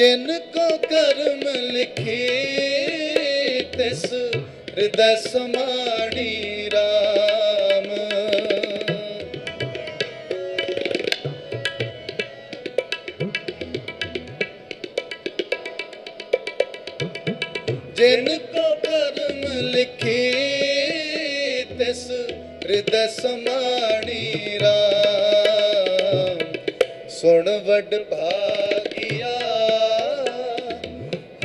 ਵਾਹਿਗੁਰੂ ਜਿਨ ਕੋ ਕਰਮ ਲਿਖੇ, ਤਿਸ ਹਿਰਦੈ ਸਮਾੜੀ RAM ਜਿਨ ਕੋ ਕਰਮ ਲਿਖੇ, ਤਿਸ ਹਿਰਦੈ ਸਮਾੜੀ RAM ਸੁਣ ਵਡ ਭਾਗਿਆ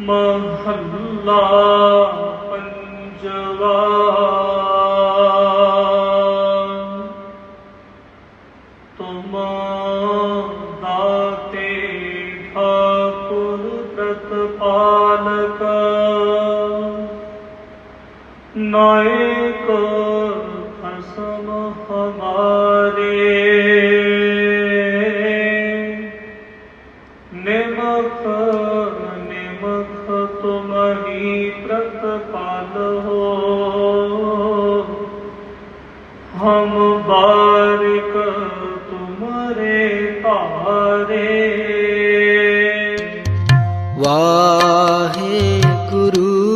ਮਹੱਲਾ ਪੰਜਵਾ ਤੁਮ ਦਾਤੇ ਠਾਕੁਰ ਪ੍ਰਤਪਾਲਕ ਨਾਇਕ ਖਸਮ ਹਮਾਰੇ ਮਖ ਤੁਮ ਹੀ ਪ੍ਰਤਪਾਲ ਹੋ। ਹਮ ਬਾਰਿਕ ਤੁਮਰੇ ਤਾਰੇ ਵਾਹੇ ਗੁਰੂ